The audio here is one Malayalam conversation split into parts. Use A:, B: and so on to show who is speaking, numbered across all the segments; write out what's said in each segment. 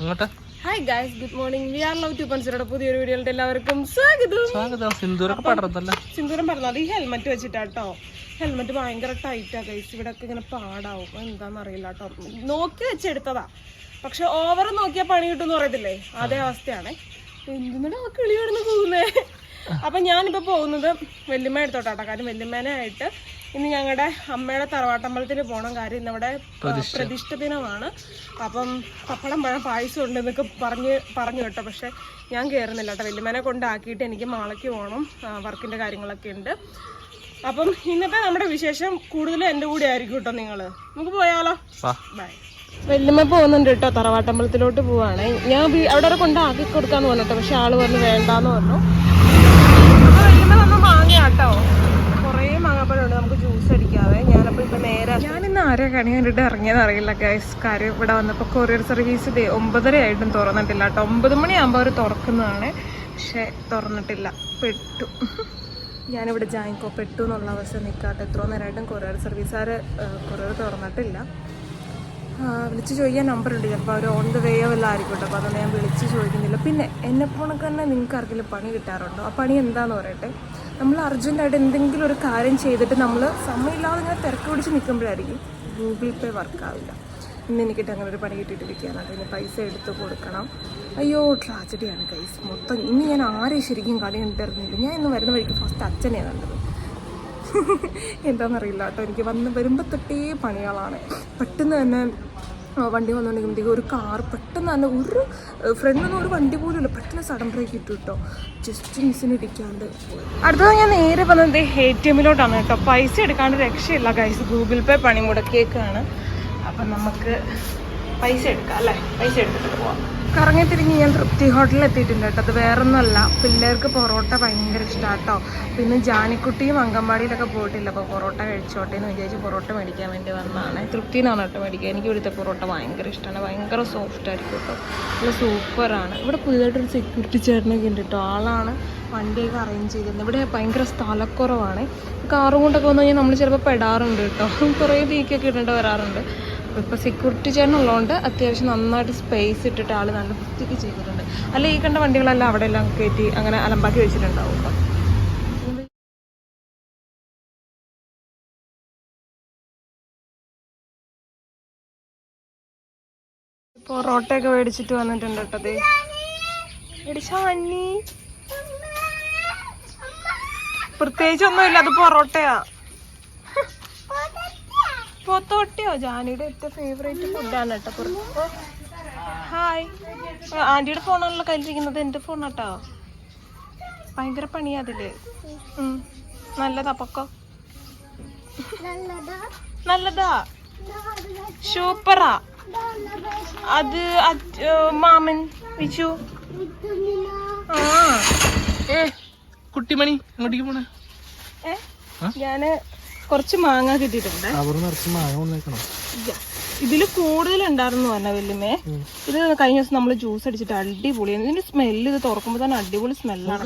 A: അങ്ങോട്ട്.
B: Hi guys good morning we are love to പൻസറുടെ പുതിയൊരു വീഡിയോയിലോട്ട് എല്ലാവർക്കും സ്വാഗതം.
A: സ്വാഗതം. സിന്ദൂരൊക്കെ പടർന്നല്ല
B: സിന്ദൂരം പറഞ്ഞത് ഈ ഹെൽമെറ്റ് വെച്ചിട്ടാട്ടോ. ഹെൽമെറ്റ് ഭയങ്കര ടൈറ്റാ ഗൈസ് ഇവിടെ ഒക്കെ ഇങ്ങനെ പാടാവും. എന്താന്ന് അറിയില്ല കേട്ടോ നോക്കി വെച്ചെടുത്തതാ. പക്ഷെ ഓവർ നോക്കിയാൽ പണി കിട്ടും എന്ന് പറയത്തില്ലേ? അതേ അവസ്ഥയാണ്. എന്തിനാ കിളി കിടന്ന് പോകുന്നേ? അപ്പൊ ഞാനിപ്പോ പോകുന്നത് വെല്ലുമ്മ എടുത്തോട്ടാട്ടോ. കാരണം വെല്ലുമ്മേനായിട്ട് ആയിട്ട് ഇന്ന് ഞങ്ങളുടെ അമ്മയുടെ തറവാട്ടമ്പലത്തിൽ പോകണം കാര്യം ഇന്നിവിടെ പ്രതിഷ്ഠ. ദിനമാണ്. അപ്പം പപ്പടം പഴം പായസം ഉണ്ട് എന്നൊക്കെ പറഞ്ഞ് പറഞ്ഞു കേട്ടോ. പക്ഷെ ഞാൻ കയറുന്നില്ല കേട്ടോ. വല്യമ്മനെ കൊണ്ടാക്കിയിട്ട് എനിക്ക് മാളയ്ക്ക് പോകണം വർക്കിന്റെ കാര്യങ്ങളൊക്കെ ഉണ്ട്. അപ്പം ഇന്നത്തെ നമ്മുടെ വിശേഷം കൂടുതലും എന്റെ കൂടെ ആയിരിക്കും കേട്ടോ നിങ്ങൾ നമുക്ക് പോയാലോ? ബൈ വല്യമ്മ പോകുന്നുണ്ട് കേട്ടോ. തറവാട്ടമ്പലത്തിലോട്ട് പോവാണ്. ഞാൻ അവിടെ വരെ കൊണ്ട് ആക്കി കൊടുക്കാന്ന് പറഞ്ഞു കേട്ടോ പക്ഷെ ആൾ പറഞ്ഞു വേണ്ടാന്ന് പറഞ്ഞു. അപ്പൊ വല്യമ്മ വാങ്ങിയാട്ടോ. കുറേ നമുക്ക് ജ്യൂസ് അടിക്കാവേ. ഞാനപ്പോ ഇപ്പൊ നേരെ ഞാൻ ഇന്ന് ആരെ കണി കണ്ടിട്ട് ഇറങ്ങിയെന്ന് അറിയില്ല ഗൈസ് കാര്യം ഇവിടെ വന്നപ്പോൾ കൊറിയർ സർവീസ് ദേ ഒമ്പതര ആയിട്ടും തുറന്നിട്ടില്ല കേട്ടോ. ഒമ്പത് മണിയാകുമ്പോൾ അവർ തുറക്കുന്നതാണ്. പക്ഷെ തുറന്നിട്ടില്ല. പെട്ടു. ഞാനിവിടെ ജാങ്കോ പെട്ടു എന്നുള്ള അവസ്ഥ നിൽക്കാട്ടെ എത്രയോ നേരമായിട്ടും കൊറിയർ സർവീസുകാർ കൊറിയർ തുറന്നിട്ടില്ല. വിളിച്ച് ചോദിക്കാൻ നമ്പർ ഉണ്ട്. ചിലപ്പോൾ അവർ ഓൺ ദ വേയോ വല്ല ആയിരിക്കട്ടെ. അപ്പോൾ അതുകൊണ്ട് ഞാൻ വിളിച്ച് ചോദിക്കുന്നില്ല. പിന്നെ എന്നെ പോണക്ക് തന്നെ നിങ്ങൾക്ക് ആർക്കെങ്കിലും പണി കിട്ടാറുണ്ടോ? ആ പണി എന്താന്ന് പറയട്ടെ. നമ്മൾ അർജന്റായിട്ട് എന്തെങ്കിലും ഒരു കാര്യം ചെയ്തിട്ട് നമ്മൾ സമയമില്ലാതെ ഇങ്ങനെ തിരക്ക് പിടിച്ച് നിൽക്കുമ്പോഴായിരിക്കും ഗൂഗിൾ പേ വർക്കാവില്ല ഇന്ന് എനിക്കിട്ട് അങ്ങനെ ഒരു പണി കിട്ടിയിട്ടിരിക്കുകയാണ്. അതിന് പൈസ എടുത്ത് കൊടുക്കണം. അയ്യോ ട്രാജഡിയാണ് കൈസ് മൊത്തം ഇനി ഞാൻ ആരെയും ശരിക്കും കളി കണ്ടിരുന്നില്ല. ഞാൻ ഇന്ന് വരുന്ന വഴിക്ക് ഫസ്റ്റ് അച്ഛനെ കണ്ടത്. എന്താണെന്നറിയില്ല കേട്ടോ. എനിക്ക് വന്ന് വരുമ്പോൾ തൊട്ടേ പണികളാണ്. പെട്ടെന്ന് തന്നെ വണ്ടി വന്നുകൊണ്ടിരിക്കുമ്പോഴത്തേക്ക് ഒരു കാർ പെട്ടെന്ന് തന്നെ ഒരു ഫ്രണ്ടൊന്നും ഒരു വണ്ടി പോലും ഇല്ല. പെട്ടെന്ന് സഡൻ ബ്രേക്ക് ഇട്ടു കേട്ടോ ജസ്റ്റ് മിസ്സിന് ഇടിക്കാണ്ട് അടുത്തത് ഞാൻ നേരെ വന്നത് എ ടി എമ്മിലോട്ടാണ് കേട്ടോ. പൈസ എടുക്കാണ്ട് രക്ഷയില്ല ഗൈസ് ഗൂഗിൾ പേ പണി മുടക്കിയേക്കാണ് അപ്പം നമുക്ക് പൈസ എടുക്കാം അല്ലേ? പൈസ എടുത്തിട്ട് പോവാം. കറങ്ങി തിരിഞ്ഞ് ഞാൻ തൃപ്തി ഹോട്ടലിൽ എത്തിയിട്ടുണ്ട് കേട്ടോ. അത് വേറൊന്നുമല്ല. പിള്ളേർക്ക് പൊറോട്ട ഭയങ്കര ഇഷ്ടമാണ് കേട്ടോ. പിന്നെ ജാനിക്കുട്ടിയും അങ്കൻവാടിയിലൊക്കെ പോയിട്ടില്ല. അപ്പോൾ പൊറോട്ട കഴിച്ചോട്ടെ എന്ന് വിചാരിച്ച് പൊറോട്ട മേടിക്കാൻ വേണ്ടി വന്നതാണ്. തൃപ്തി എന്നാണ് കേട്ടോ മേടിക്കുക എനിക്ക് ഇവിടുത്തെ പൊറോട്ട ഭയങ്കര ഇഷ്ടമാണ് ഭയങ്കര സോഫ്റ്റ് ആയിരിക്കും കേട്ടോ. നല്ല സൂപ്പറാണ് ഇവിടെ പുതിയതായിട്ടൊരു സെക്യൂരിറ്റി ചേട്ടനൊക്കെ ഉണ്ട് കേട്ടോ. ആളാണ് വണ്ടിയൊക്കെ അറേഞ്ച് ചെയ്തിരുന്നത്. ഇവിടെ ഭയങ്കര സ്ഥലക്കുറവാണ്. കാറും കൊണ്ടൊക്കെ വന്നു കഴിഞ്ഞാൽ നമ്മൾ ചിലപ്പോൾ പെടാറുണ്ട് കേട്ടോ. കുറേ തീക്കൊക്കെ ഇടേണ്ടി വരാറുണ്ട്. ഇപ്പോൾ സെക്യൂരിറ്റി ചേട്ടൻ ഉള്ളതുകൊണ്ട് അത്യാവശ്യം നന്നായിട്ട് സ്പേസ് ഇട്ടിട്ട് ആൾ നല്ല വൃത്തിക്ക് ചെയ്തിട്ടുണ്ട്. അല്ല ഈ കണ്ട വണ്ടികളെല്ലാം അവിടെ എല്ലാം കയറ്റി അങ്ങനെ അലമ്പാക്കി വെച്ചിട്ടുണ്ടാവും കേട്ടോ പൊറോട്ടയൊക്കെ മേടിച്ചിട്ട് വന്നിട്ടുണ്ട് കേട്ടോ പ്രത്യേകിച്ചൊന്നുമില്ല അത് പൊറോട്ടയാ. പൊത്തോട്ടയോ? ജാനിയുടെ ഏറ്റവും ഫേവറേറ്റ് ഫുഡാണ് കേട്ടോ പുറത്ത്. ഹായ്. ആന്റിയുടെ ഫോണാണല്ലോ കയ്യിലിരിക്കുന്നത്. എന്റെ ഫോണാട്ടോ. ഭയങ്കര പണിയാ അതിൽ. നല്ലതാ പൊക്കോ. നല്ലതാ. സൂപ്പറാ. അത് അത്- മാമൻ വിച്ചു ആ.
A: ഏ കുട്ടിമണി അങ്ങോട്ടേക്ക് പോണേ?
B: ഏ? ഞാൻ കുറച്ച് മാങ്ങ കിട്ടിയിട്ടുണ്ട്.
A: ഇതിൽ
B: ഇതിൽ കൂടുതൽ ഉണ്ടായിരുന്നു പറഞ്ഞ വല്യമ്മേ. ഇത് കഴിഞ്ഞ ദിവസം നമ്മൾ ജ്യൂസ് അടിച്ചിട്ട് അടിപൊളിയാണ് ഇതിന്റെ സ്മെല്ല് ഇത് തുറക്കുമ്പോൾ തന്നെ അടിപൊളി സ്മെല്ലാണ്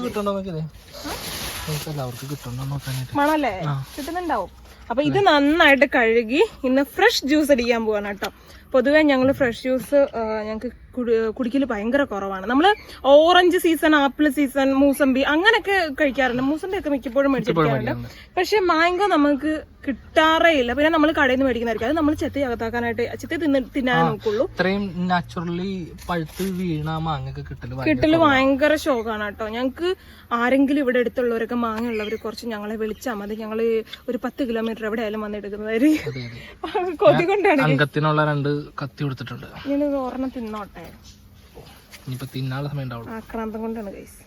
B: മണല്ലേ? കിട്ടുന്നുണ്ടാവും. അപ്പൊ ഇത് നന്നായിട്ട് കഴുകി ഇന്ന് ഫ്രഷ് ജ്യൂസ് അടിക്കാൻ പോവാണ് കേട്ടോ. പൊതുവെ ഞങ്ങൾ ഫ്രഷ് ജ്യൂസ് ഞങ്ങൾക്ക് കുടിക്കൽ ഭയങ്കര കുറവാണ്. നമ്മൾ ഓറഞ്ച് സീസൺ ആപ്പിൾ സീസൺ മൂസമ്പി അങ്ങനെയൊക്കെ കഴിക്കാറുണ്ട്. മൂസമ്പി ഒക്കെ മിക്കപ്പോഴും മേടിച്ചിട്ടുണ്ട് പക്ഷെ മാംഗോ നമുക്ക് കിട്ടാറേ ഇല്ല. പിന്നെ നമ്മൾ കടയിൽ നിന്ന് മേടിക്കുന്നതായിരിക്കും. അത് നമ്മൾ ചെത്തി അകത്താക്കാനായിട്ട് ചെത്തി തിന്ന് തിന്നാനേ നോക്കുള്ളൂ.
A: ഇത്രയും നാച്ചുറലി പഴുത്ത് വീണ മാങ്ങ കിട്ടൽ ഭയങ്കര
B: ശോകാണ് കേട്ടോ. ഞങ്ങൾക്ക് ആരെങ്കിലും ഇവിടെ അടുത്തുള്ളവരൊക്കെ മാങ്ങ ഉള്ളവർ കുറച്ച് ഞങ്ങളെ വിളിച്ചാൽ മതി. ഞങ്ങൾ ഒരു പത്ത് കിലോമീറ്റർ എവിടെയായാലും വന്നെടുക്കുന്നവര്
A: വന്നെടുക്കുന്നതായിരിക്കും.
B: കൊതി കൊണ്ടാണ്
A: അംഗത്തിനുള്ള രണ്ട് കത്തി കൊടുത്തിട്ടുണ്ട്.
B: ഞാൻ ഒരെണ്ണം തിന്നോട്ടെ.
A: ഇനിയിപ്പോ തിന്നാനുള്ള സമയം ഉണ്ടാവുള്ളൂ.
B: ആക്രാന്തം കൊണ്ടാണ് കൈസ്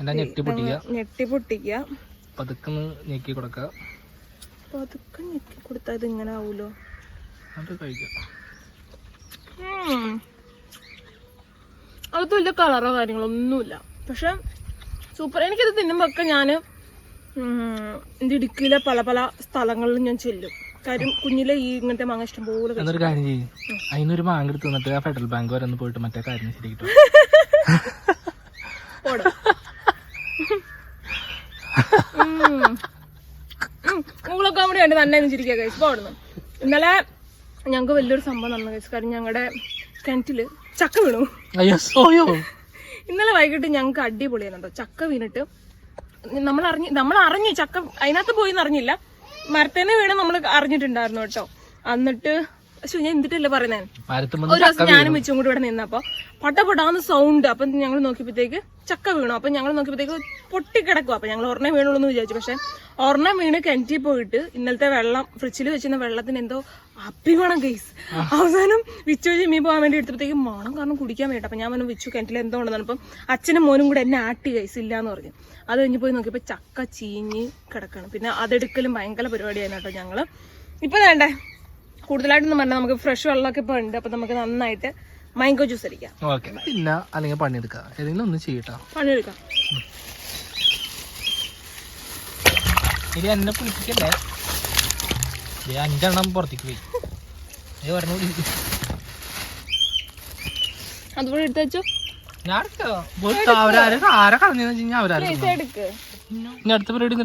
A: എല്ലാം ഞെട്ടി പൊട്ടിക്കുക
B: ഞെട്ടി പൊട്ടിക്കുക
A: പതുക്കെ ഒന്ന് ഞെക്കി കൊടുക്കുക
B: അപ്പൊ അതൊക്കെ ഞെക്കി കൊടുത്താൽ ഇത് ഇങ്ങനെ ആവൂലോ?
A: അത് കഴിക്കാം.
B: വലിയ കളറോ കാര്യങ്ങളോ ഒന്നുമില്ല പക്ഷെ സൂപ്പർ എനിക്കിത് തിന്നുമ്പോ ഞാൻ എന്റെ ഇടുക്കിയിലെ പല പല സ്ഥലങ്ങളിലും ഞാൻ ചെല്ലും. കാര്യം കുഞ്ഞിലെ ഈ ഇങ്ങനത്തെ മാങ്ങ ഇഷ്ടം പോലെ
A: എന്നൊരു കാര്യം ചെയ്യും. അതിനൊരു മാങ്ങ എടുത്ത് തന്നിട്ട് ആ ഫെഡറൽ ബാങ്ക് വരെ ഒന്ന് പോയിട്ട് മറ്റേ കാര്യം.
B: ഉം. ഊളൊക്കെ കൂടി ഉണ്ട് തന്നെ ചിരിക്കുക കഴിച്ചു പോടുന്നു ഇന്നലെ ഞങ്ങൾക്ക് വലിയൊരു സംഭവം നടന്നു കഴിച്ചു കാര്യം ഞങ്ങളുടെ കിണറ്റിൽ ചക്ക വീണു. ഇന്നലെ വൈകിട്ട് ഞങ്ങൾക്ക് അടിപൊളിയായിരുന്നു ചക്ക വീണിട്ട് നമ്മൾ അറിഞ്ഞ് നമ്മൾ അറിഞ്ഞു ചക്ക അതിനകത്ത് പോയി അറിഞ്ഞില്ല. മരത്തേനെ വീണ് നമ്മൾ അറിഞ്ഞിട്ടുണ്ടായിരുന്നു കേട്ടോ. എന്നിട്ട് പക്ഷെ ഞാൻ എന്തിട്ടല്ലേ പറയുന്നേ? ഒരു ദിവസം ഞാനും വെച്ചും കൂടി ഇവിടെ നിന്നപ്പോ പട്ടപൊടാന്ന് സൗണ്ട് അപ്പൊ ഞങ്ങൾ നോക്കിയപ്പോഴത്തേക്ക് ചക്ക വീണു. അപ്പൊ ഞങ്ങൾ നോക്കിയപ്പോഴത്തേക്ക് പൊട്ടിക്കിടക്കും അപ്പൊ ഞങ്ങൾ ഒരെണ്ണം വീണുള്ളൂ എന്ന് വിചാരിച്ചു. പക്ഷെ ഒരെണ്ണം വീണ് കിണറ്റിൽ പോയിട്ട് ഇന്നലത്തെ വെള്ളം ഫ്രിഡ്ജിൽ വെച്ചിരുന്ന വെള്ളത്തിന് എന്തോ അഭിമാണം കേസ് അവസാനം വിച്ചു ജിമ്മി പോകാൻ വേണ്ടി എടുത്തപ്പോഴത്തേക്ക് മണം കാരണം കുടിക്കാൻ വേണ്ടി അപ്പൊ ഞാൻ പറഞ്ഞു വിച്ചു കിണറ്റിൽ എന്തോ ഉണ്ടെന്ന് അപ്പം അച്ഛനും മോനും കൂടെ എന്നെ ആട്ടി കേസ് ഇല്ല എന്ന് പറഞ്ഞു. അത് കഴിഞ്ഞ് പോയി നോക്കിയപ്പോ ചക്ക ചീഞ്ഞ് കിടക്കണം. പിന്നെ അതെടുക്കലും ഭയങ്കര പരിപാടിയായിരുന്നു കേട്ടോ ഞങ്ങൾ. ഇപ്പൊ വേണ്ടേ? കൂടുതലായിട്ടൊന്നും പറഞ്ഞാൽ നമുക്ക് ഫ്രഷ് വെള്ളമൊക്കെ ഇപ്പൊ ഉണ്ട്. അപ്പൊ നമുക്ക് നന്നായിട്ട് മാംഗോ ജ്യൂസ് അടിക്കാം.
A: ഓക്കെ പിന്നെ അല്ലെങ്കിൽ പണിയെടുക്കാം. ഏതെങ്കിലും ഒന്ന് ചെയ്യട്ടോ.
B: പണിയെടുക്കാം.
A: ഇനി എന്നെ പിടിപ്പിക്കല്ലേ? അഞ്ചെണ്ണം പുറത്തേക്ക് പോയി. ഏ പറഞ്ഞു
B: അതുപോലെ എടുത്തു
A: ഞാൻ അവരാരും ആരെ കളഞ്ഞു വെച്ച് കഴിഞ്ഞാൽ അവരാരെ ഇനി അടുത്ത പരിപാടി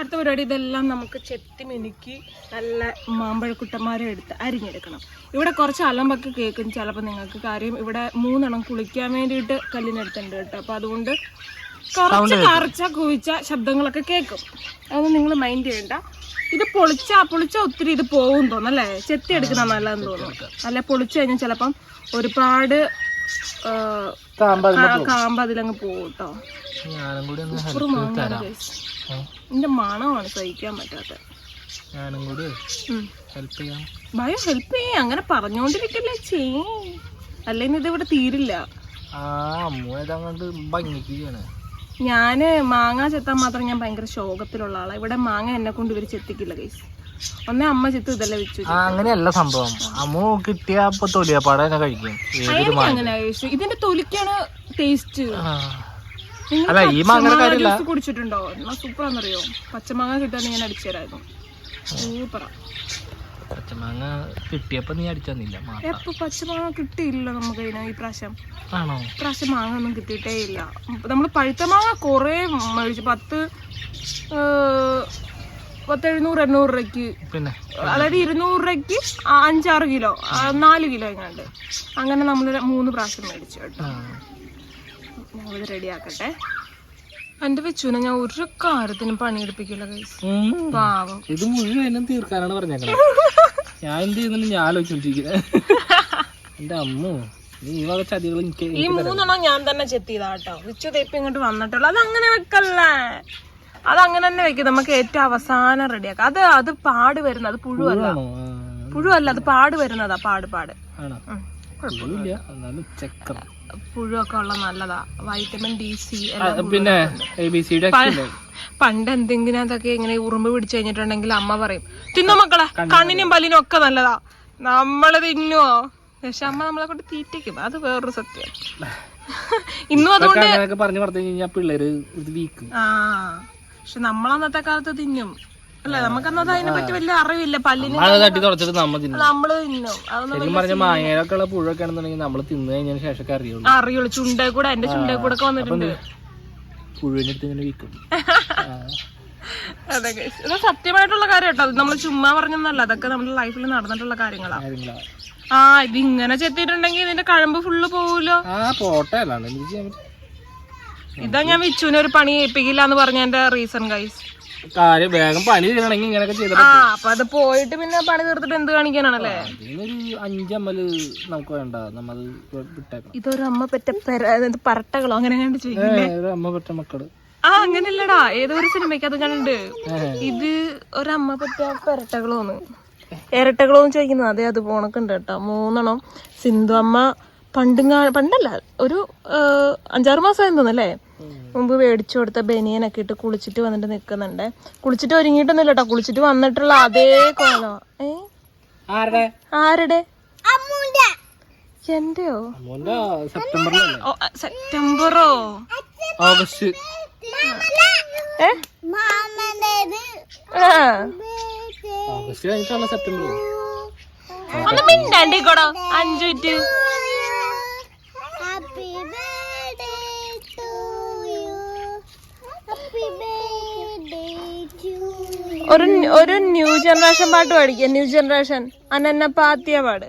B: അടുത്ത പരിപാടി ഇതെല്ലാം നമുക്ക് ചെത്തി മിനുക്കി നല്ല മാമ്പഴക്കുട്ടന്മാരെ എടുത്ത് അരിഞ്ഞെടുക്കണം. ഇവിടെ കുറച്ച് അലമ്പൊക്കെ കേൾക്കും. ചിലപ്പോൾ നിങ്ങൾക്ക് കാര്യം ഇവിടെ മൂന്നെണ്ണം കുളിക്കാൻ വേണ്ടിയിട്ട് കല്ലിനെടുത്തുണ്ട് കേട്ടോ. അപ്പൊ അതുകൊണ്ട് കുറച്ച് കറച്ച കുവിച്ച ശബ്ദങ്ങളൊക്കെ കേൾക്കും. അതൊന്നും നിങ്ങൾ മൈൻഡ് ചെയ്യണ്ട. ഇത് പൊളിച്ച പൊളിച്ച ഒത്തിരി ഇത് പോകും തോന്നല്ലേ ചെത്തി എടുക്കുന്ന നല്ലതെന്ന് തോന്നുന്നു. അല്ലെ പൊളിച്ചു കഴിഞ്ഞാൽ ചിലപ്പം ഒരുപാട് കാമ്പ് അതിലങ്ങ് പോട്ടോ.
A: ഏ?
B: മണമാണ് സഹിക്കാൻ പറ്റാത്ത.
A: ഞാനും കൂടി ഹെൽപ്പ് ചെയ്യാം.
B: ഭയം ഹെൽപ്പ് ചെയ്യാം. അങ്ങനെ പറഞ്ഞോണ്ടിരിക്കല്ലേ ചെയ്യേ. അല്ലെങ്കിൽ ഇത് ഇവിടെ തീരില്ല ഞാൻ മാങ്ങ ചെത്താൻ മാത്രം ഞാൻ ഭയങ്കര ശോകത്തിലുള്ള ആളാണ് ഇവിടെ മാങ്ങ എന്നെ കൊണ്ട് ഇവർ ചെത്തിക്കില്ല കൈസ് ഒന്നേ അമ്മ ചെത്തു ഇതല്ലേ വെച്ചു
A: അങ്ങനെയല്ല സംഭവം. അമ്മ കിട്ടിയ അപ്പൊ തൊലിയപ്പാടെ തന്നെ കഴിക്കും.
B: അങ്ങനെ ഇതിന്റെ തൊലിക്കാണ് ടേസ്റ്റ്
A: അല്ല ഈ മാങ്ങ കാര്യമില്ല.
B: കുടിച്ചിട്ടുണ്ടോ? സൂപ്പറാന്നറിയോ പച്ചമാങ്ങ കിട്ടാൻ ഞാൻ അടിച്ചുതരായിരുന്നു സൂപ്പറാ.
A: പച്ചമാങ്ങ കിട്ടിയപ്പോ നീ അടിച്ചില്ല തന്നില്ല
B: എപ്പൊ പച്ചമാങ്ങ കിട്ടിയില്ല നമുക്ക് ഈ പ്രാവശ്യം.
A: ആണോ?
B: പ്രാവശ്യം മാങ്ങ ഒന്നും കിട്ടിയിട്ടേ ഇല്ല. നമ്മൾ പഴുത്ത മാങ്ങ കൊറേ മേടിച്ചു. പത്ത് ഏഹ്, പത്ത് എഴുന്നൂറ് എണ്ണൂറ് രൂപയ്ക്ക്.
A: പിന്നെ?
B: അതായത് ഇരുന്നൂറ് രൂപയ്ക്ക് അഞ്ചാറ് കിലോ നാല് കിലോ എങ്ങാണ്ട്. അങ്ങനെ നമ്മൾ മൂന്ന് പ്രാവശ്യം മേടിച്ചു കേട്ടോ.
A: ആ.
B: ഞങ്ങളിത് റെഡിയാക്കട്ടെ. എന്റെ വെച്ചുനെ ഞാൻ ഒരു കാര്യത്തിനും പണിയെടുപ്പിക്കില്ല. പാവം.
A: ഇത് മുഴുവനും തീർക്കാനാണ് പറഞ്ഞേക്കുന്നത് ഞാൻ എന്ത് ചെയ്യുന്നുണ്ട് ഞാൻ ആലോചിച്ചോണ്ടിരിക്കുന്നത് എന്റെ അമ്മു ഈ വക എനിക്ക്
B: ഈ മൂന്നെണ്ണം ഞാൻ തന്നെ ചെത്തിയതാട്ടോ വിച്ചു തേപ്പ് ഇങ്ങോട്ട് വന്നിട്ടുള്ളൂ. അത് അങ്ങനെ വെക്കല്ലേ? അത് അങ്ങനെ തന്നെ വെക്കും. നമുക്ക് ഏറ്റവും അവസാനം റെഡിയാക്കാം അത് അത് പാട് വരുന്നത് അത് പുഴുവല്ല പുഴുവല്ല അത് പാട് വരുന്നതാ പാട് പാട്. പുഴുവൊക്കെ ഉള്ള നല്ലതാ. വൈറ്റമിൻ ഡി സി
A: പിന്നെ
B: പണ്ട് എന്തെങ്കിലും അതൊക്കെ ഇങ്ങനെ ഉറുമ്പ് പിടിച്ചു കഴിഞ്ഞിട്ടുണ്ടെങ്കിൽ അമ്മ പറയും തിന്നോ മക്കളെ കണ്ണിനും പല്ലിനും ഒക്കെ നല്ലതാ. നമ്മൾ തിന്നുവോ? പക്ഷെ അമ്മ നമ്മളെ കൊണ്ട് തീറ്റിക്കും. അത് വേറൊരു സത്യം. ഇന്നും അതുകൊണ്ട്
A: പറഞ്ഞു പറഞ്ഞു കഴിഞ്ഞാൽ പിള്ളേര് വീക്ക്.
B: ആ. പക്ഷെ നമ്മൾ അന്നത്തെ കാലത്ത് തിന്നും. അല്ലെ? നമുക്കന്നത് അതിനെ പറ്റി വലിയ അറിവില്ല. പല്ലിന്
A: തട്ടി തുറച്ചിട്ട് നമ്മ തിന്നു.
B: നമ്മൾ തിന്നും. അതൊന്നും
A: ശരിക്കും പറഞ്ഞ മാങ്ങയിലൊക്കെ ഉള്ള പുഴൊക്കെ ആണെന്നുണ്ടെങ്കിൽ നമ്മൾ തിന്നു കഴിഞ്ഞതിന് ശേഷം അറിയുള്ളൂ.
B: അറിയുള്ളൂ. ചുണ്ടേ കൂടെ എന്റെ ചുണ്ടേ കൂടെ ഒക്കെ വന്നിട്ടുണ്ട്.
A: പുഴുവിനടുത്ത് ഇങ്ങനെ വിൽക്കും.
B: അതെ. ഇത് സത്യമായിട്ടുള്ള കാര്യം കേട്ടോ. അത് നമ്മൾ ചുമ്മാ പറഞ്ഞൊന്നല്ല. അതൊക്കെ നമ്മുടെ ലൈഫിൽ നടന്നിട്ടുള്ള കാര്യങ്ങളാ.
A: കാര്യങ്ങളാ.
B: ആ ഇത് ഇങ്ങനെ ചെത്തിയിട്ടുണ്ടെങ്കിൽ ഇതിന്റെ കഴമ്പ് ഫുള്ള് പോവൂലോ?
A: ആ പോട്ടെ. അല്ലാണ്ട് എന്ത് ചെയ്യാൻ പറ്റും?
B: ഇതാ ഞാൻ വിച്ചുവിനെ ഒരു പണി ഏൽപ്പിക്കില്ല എന്ന് പറഞ്ഞ എന്റെ റീസൺ ഗൈസ്
A: കാര്യം വേഗം പണി തീരണമെങ്കിൽ ഇങ്ങനെയൊക്കെ ചെയ്തിട്ട്
B: ആ അപ്പൊ അത് പോയിട്ട് പിന്നെ പണി തീർത്തിട്ട് എന്ത് കാണിക്കാനാണല്ലേ?
A: ഇതിനൊരു അഞ്ചമ്മൽ നമുക്ക് വേണ്ട നമ്മൾ വിട്ടേക്കണം.
B: ഇതൊരു അമ്മ പെറ്റ പരട്ടകളോ അങ്ങനെ കണ്ട്
A: ചെയ്യില്ലേ? ഒരു അമ്മ പെറ്റ മക്കൾ.
B: ആ അങ്ങനെയല്ലടാ. ഏതോ ഒരു സിനിമയ്ക്ക് അത് കണ്ടുണ്ട്
A: ഏ.
B: ഇത് ഒരമ്മ പറ്റ പെരട്ടകളോന്ന്. ഇരട്ടകളോന്ന് ചോദിക്കുന്നത്. അതെ അത് പോണക്കുണ്ട് കേട്ടോ. മൂന്നെണ്ണം. സിന്ധു അമ്മ പണ്ടുങ്ങാ പണ്ടല്ല. ഒരു അഞ്ചാറ് മാസമായി തോന്നല്ലേ മുമ്പ് മേടിച്ചു കൊടുത്ത ബനിയനൊക്കെ ഇട്ട് കുളിച്ചിട്ട് വന്നിട്ട് നിക്കുന്നുണ്ട്. കുളിച്ചിട്ട് ഒരുങ്ങിയിട്ടൊന്നുമില്ല കേട്ടോ കുളിച്ചിട്ട് വന്നിട്ടുള്ള അതേ കോലോ. ഏ?
A: ആരുടെ?
B: എന്റെയോ? സെപ്റ്റംബറോ?
A: ഓഗസ്റ്റ്.
B: ഒന്ന് മിണ്ടാണ്ടിക്കോടോ. അഞ്ചു മിനിറ്റ്. ഒരു ഒരു ന്യൂ ജനറേഷൻ പാട്ട് പാടിക്ക ന്യൂ ജനറേഷൻ. അനന്ന പാത്തിയ പാട്.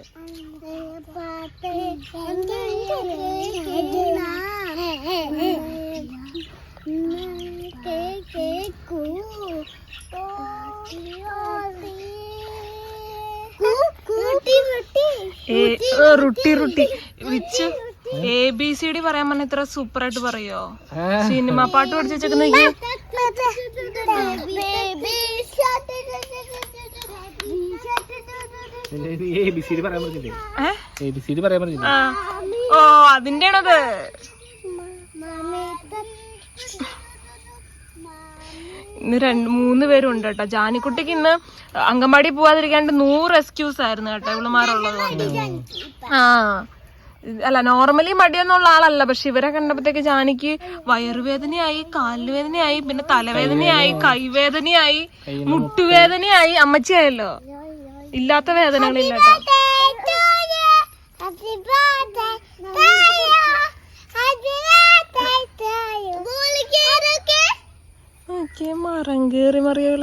B: റുട്ടി റുട്ടി. Which. A B C D പറയാൻ പറഞ്ഞ ഇത്ര സൂപ്പർ ആയിട്ട് പറയോ സിനിമ പാട്ട് പഠിച്ചു വെച്ചേക്കുന്ന ഓ അതിന്റെ ആണത് ഇന്ന് രണ്ട് മൂന്ന് പേരുണ്ട് കേട്ടോ. ജാനിക്കുട്ടിക്ക് ഇന്ന് അങ്കൻവാടി പോവാതിരിക്കാണ്ട് നൂറ് എക്സ്ക്യൂസ് ആയിരുന്നു കേട്ടോ ഇവളുമാരുള്ളത് കൊണ്ട്. ആ. അല്ല നോർമലി മടിയെന്നുള്ള ആളല്ല. പക്ഷെ ഇവരെ കണ്ടപ്പോഴത്തേക്ക് ജാനിക്ക് വയറുവേദനയായി കാലുവേദനയായി പിന്നെ തലവേദനയായി കൈവേദനയായി മുട്ടുവേദനയായി. അമ്മച്ചിയായല്ലോ. ഇല്ലാത്ത വേദനകളില്ല കേറി മറിയകൾ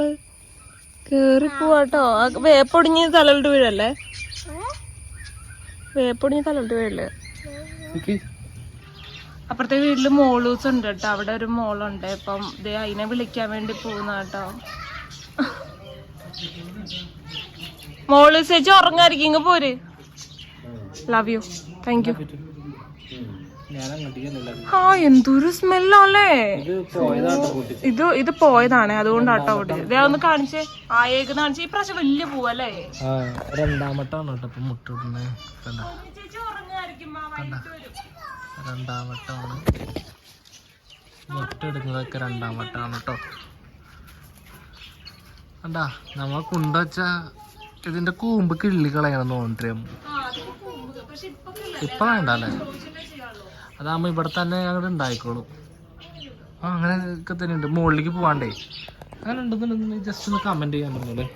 B: കേറി പോവാട്ടോ വേപ്പൊടിഞ്ഞ് തലയിട്ട് വീഴല്ലേ? വേപ്പൊടിഞ്ഞ് തലോട്ട്
A: വീട്ടിൽ
B: അപ്പുറത്തെ വീട്ടിൽ മോളൂസ് ഉണ്ട് കേട്ടോ. അവിടെ ഒരു മോളുണ്ട്. ഇപ്പം ദേ അതിനെ വിളിക്കാൻ വേണ്ടി പോകുന്ന കേട്ടോ. മോളൂസ് ചേച്ചി ഉറങ്ങായിരിക്കും. ഇങ്ങ് പോര്. ലവ് യു താങ്ക് യു ആ എന്തൊരു സ്മെല്ലല്ലേ
A: ഇത്
B: ഇത് ഇത് പോയതാണ്. അതുകൊണ്ടാട്ടോ ഓടിയത് ഇതേ ഒന്ന് കാണിച്ചേ. ആയേക്ക് കാണിച്ചേ. ഈ പ്രാവശ്യം വലിയ പൂവല്ലേ?
A: ആ രണ്ടാമട്ടാണ് കേട്ടോ ഇപ്പൊ മുട്ടിടുന്നത് രണ്ടാമട്ടാണ് മുട്ടെടുക്കുന്നതൊക്കെ രണ്ടാമട്ടാണ് കേട്ടോ. കണ്ടാ നമ്മ കൊണ്ടുവച്ച ഇതിന്റെ കൂമ്പ് കിള്ളി കളയണം തോന്നിട്ടേ ഇപ്പൊ വേണ്ട അല്ലേ? അതാകുമ്പോ ഇവിടെ തന്നെ അങ്ങോട്ട് ഉണ്ടായിക്കോളും. ആ അങ്ങനെ ഒക്കെ തന്നെ ഉണ്ട്. മുകളിലേക്ക് പോവാണ്ടേ. അങ്ങനെ ഉണ്ടെന്നുണ്ടെങ്കിൽ ജസ്റ്റ് ഒന്ന് കമന്റ് ചെയ്യാൻ പറഞ്ഞല്ലേ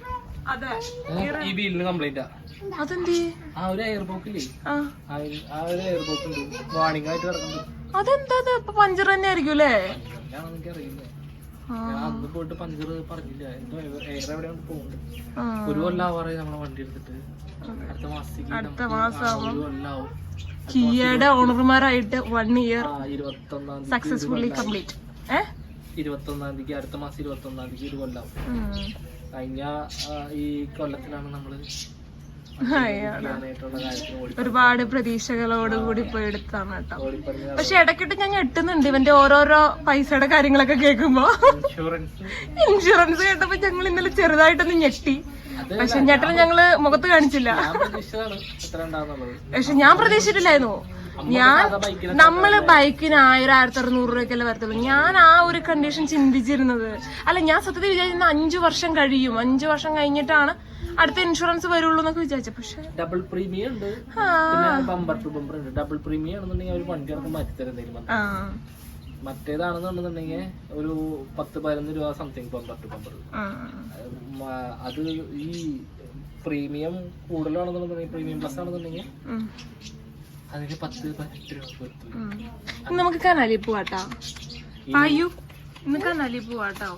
A: ഈ ബില്ലിന് കംപ്ലൈന്റാ
B: അതെന്തി?
A: ആ ഒരു എയർ പോക്കില്ലേ
B: ആ.
A: ഒരു- ഉണ്ട്. വാണിംഗ് ആയിട്ട് കിടക്കുന്നുണ്ട്.
B: അതെന്താ പഞ്ചർ തന്നെ ആയിരിക്കും അല്ലേ?
A: അന്ന് പോയിട്ട് പഞ്ചർ പറഞ്ഞില്ല. എയർ എവിടെയാണ് പോകുന്നത്
B: ആ.
A: ഒരു കൊല്ലാവാറേ നമ്മളെ വണ്ടി എടുത്തിട്ട്. അടുത്ത മാസത്തേക്ക്
B: അടുത്ത മാസം
A: ആ ഒരു കൊല്ലാവും.
B: കിയയുടെ ഓണർമാരായിട്ട് വൺ ഇയർ സക്സസ്ഫുള്ളി കംപ്ലീറ്റ്
A: ഇരുപത്തൊന്നാം തീയതി അടുത്ത മാസം ഇരുപത്തൊന്നാം തീയതി ഒരു
B: കൊല്ലം.
A: കഴിഞ്ഞ ഈ കൊല്ലത്തിലാണ് നമ്മൾ
B: ഒരുപാട് പ്രതീക്ഷകളോട് കൂടി പോയി എടുത്താണ് കേട്ടോ. പക്ഷെ ഇടയ്ക്കിട്ട് ഞാൻ ഞെട്ടുന്നുണ്ട് ഇവന്റെ ഓരോരോ പൈസയുടെ കാര്യങ്ങളൊക്കെ കേൾക്കുമ്പോ.
A: ഇൻഷുറൻസ്
B: കേട്ടപ്പോ ഞങ്ങൾ ഇന്നലെ ചെറുതായിട്ടൊന്ന് ഞെട്ടി. പക്ഷെ ഞെട്ടൽ ഞങ്ങൾ മുഖത്ത് കാണിച്ചില്ല. പക്ഷെ ഞാൻ പ്രതീക്ഷിച്ചിട്ടില്ലായിരുന്നു. ഞാൻ
A: നമ്മൾ ബൈക്കിന്
B: ആയിരം ആയിരത്തി അറുന്നൂറ് രൂപയ്ക്കല്ലേ വരത്തുള്ളൂ. ഞാൻ ആ ഒരു കണ്ടീഷൻ ചിന്തിച്ചിരുന്നത്. അല്ല ഞാൻ സത്യത്തിൽ വിചാരിച്ചിരുന്ന അഞ്ചു വർഷം കഴിയും. അഞ്ചു വർഷം കഴിഞ്ഞിട്ടാണ് അടുത്ത ഇൻഷുറൻസ് വരുള്ളൂ എന്നൊക്കെ വിചാരിച്ചു പക്ഷെ
A: ഡബിൾ പ്രീമിയം ഉണ്ട്. ബമ്പർ ടു ബമ്പർ ഉണ്ട്. ഡബിൾ പ്രീമിയം ആണെന്നുണ്ടെങ്കിൽ അവർ വണ്ടി മാറ്റി തരുന്നതിന് മറ്റേതാണെന്നുണ്ടെന്നുണ്ടെങ്കിൽ ഒരു പത്ത് പതിനൊന്ന് രൂപ സംതിങ് പമ്പർ ടു
B: പമ്പർ.
A: അത് ഈ പ്രീമിയം കൂടുതലാണെന്നുണ്ടെന്നുണ്ടെങ്കിൽ പ്രീമിയം പ്ലസ് ആണെന്നുണ്ടെങ്കിൽ. അതിന് പത്ത് പതിനെട്ട് രൂപ
B: നമുക്ക് കനാലി പോവാട്ടോ. ഇന്ന് കനാലി പോവാട്ടോ.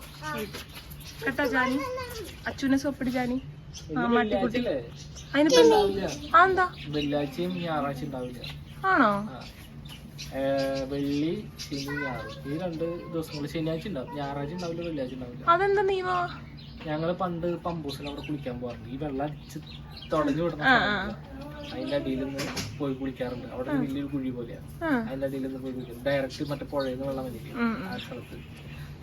B: കേട്ടോ ജാനി? അച്ഛനെ സോപ്പിട് ജാനി. ആ മാട്ടിക്കുട്ടി
A: വെള്ളിയാഴ്ചയില്ലേ?
B: അതിന് പിന്നെ
A: ഉണ്ടാവില്ല
B: ആ എന്താ?
A: വെള്ളിയാഴ്ചയും ഞായറാഴ്ച ഉണ്ടാവില്ല.
B: ആണോ?
A: വെള്ളി ശനി ഞായർ. ഈ രണ്ട് ദിവസങ്ങൾ ശനിയാഴ്ച ഉണ്ടാവും. ഞായറാഴ്ച ഉണ്ടാവില്ല വെള്ളിയാഴ്ച ഉണ്ടാവില്ല.
B: അതെന്താ നിയമ?
A: ഞങ്ങൾ പണ്ട് പമ്പൂസിൽ അവിടെ കുളിക്കാൻ പോകാറുണ്ട് ഈ വെള്ളം അടിച്ച് തുടഞ്ഞു വിടുന്ന അതിന്റെ അടിയിൽ നിന്ന് പോയി കുളിക്കാറുണ്ട്. അവിടെ വലിയൊരു കുഴി പോലെയാണ് അതിന്റെ അടിയിൽ നിന്ന് പോയി കുളിക്കും. ഡയറക്റ്റ് മറ്റേ പുഴയിൽ നിന്ന് വെള്ളം
B: വലിയ
A: ആ സ്ഥലത്ത്.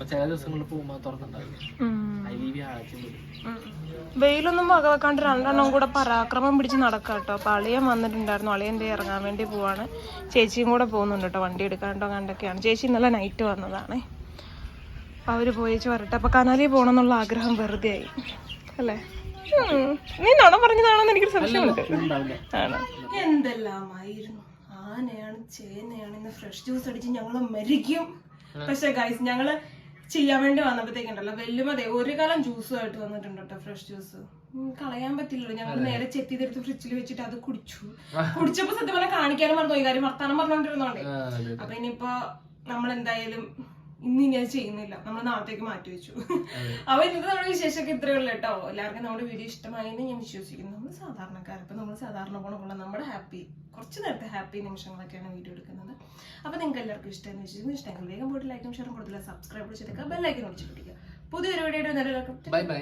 A: അപ്പൊ ചില ദിവസങ്ങളിൽ പൂമ തുറന്നുണ്ടാവില്ല.
B: ഉം.
A: അതിൽ ഈ വ്യാഴാഴ്ച വരും.
B: വെയിലൊന്നും വകവെക്കാണ്ട് രണ്ടെണ്ണം കൂടെ പരാക്രമം പിടിച്ച് നടക്കാം കേട്ടോ. അപ്പൊ അളിയൻ വന്നിട്ടുണ്ടായിരുന്നു. അളിയന്റെ ഇറങ്ങാൻ വേണ്ടി പോവാണ്. ചേച്ചിയും കൂടെ പോകുന്നുണ്ട് കേട്ടോ. വണ്ടി എടുക്കാണ്ടോ കണ്ടൊക്കെയാണ് ചേച്ചി ഇന്നലെ നൈറ്റ് വന്നതാണ്. അപ്പൊ അവർ പോയിച്ച് വരട്ടെ. അപ്പൊ കനാലി പോകണം എന്നുള്ള ആഗ്രഹം വെറുതെ ആയി. അല്ലേ? നീ നാണം പറഞ്ഞതാണെന്ന് എനിക്കൊരു സംശയമുണ്ട്. ആണ്? എന്തെല്ലാമായിരുന്നു? ആനയാണ് ചേനയാണ്. ഇന്ന് ഫ്രഷ് ജ്യൂസ് അടിച്ച് ഞങ്ങൾ മരിക്കും. പക്ഷെ ഗൈസ് ഞങ്ങൾ ചെയ്യാൻ വേണ്ടി വന്നപ്പോഴത്തേക്കുണ്ടല്ലോ. വെല്ലുമതെ ഒരു കാലം ജ്യൂസുമായിട്ട് വന്നിട്ടുണ്ട് കേട്ടോ ഫ്രഷ് ജ്യൂസ് കളയാൻ പറ്റില്ലല്ലോ. ഞങ്ങൾ നേരെ ചെത്തിതെടുത്ത് ഫ്രിഡ്ജിൽ വെച്ചിട്ട് അത് കുടിച്ചു. കുടിച്ചപ്പോ സത്യം പറഞ്ഞാൽ കാണിക്കാനും മറന്നു പോയി. കാര്യം വർത്താനം പറഞ്ഞോണ്ടിരുന്നോണ്ടേ. അപ്പൊ ഇനിയിപ്പോ നമ്മൾ എന്തായാലും ഇന്ന് ഇനി അത് ചെയ്യുന്നില്ല. നമ്മൾ നാളത്തേക്ക് മാറ്റി വെച്ചു. അപ്പൊ ഇന്നത്തെ നമ്മുടെ വിശേഷമൊക്കെ ഇത്രയേ ഉള്ളൂ കേട്ടോ എല്ലാവർക്കും നമ്മുടെ വീഡിയോ ഇഷ്ടമായെന്ന് ഞാൻ വിശ്വസിക്കുന്നു. നമ്മൾ സാധാരണക്കാർ ഇപ്പൊ നമ്മൾ സാധാരണ പോണ പോലെ നമ്മുടെ ഹാപ്പി കുറച്ച് നേരത്തെ ഹാപ്പി നിമിഷങ്ങളൊക്കെയാണ് വീഡിയോ എടുക്കുന്നത്. അപ്പോൾ നിങ്ങൾക്ക് എല്ലാവർക്കും ഇഷ്ടമെന്ന് വെച്ചിരുന്നു ഇഷ്ടമെങ്കിൽ വേഗം പോയിട്ട് ലൈക്കും ഷെയറും കൊടുത്തില്ല സബ്സ്ക്രൈബ് ചെയ്തേക്കുക ബെല്ലൈക്കൻ പിടിക്കുക പുതിയൊരു വീഡിയോ
A: ബൈ ബൈ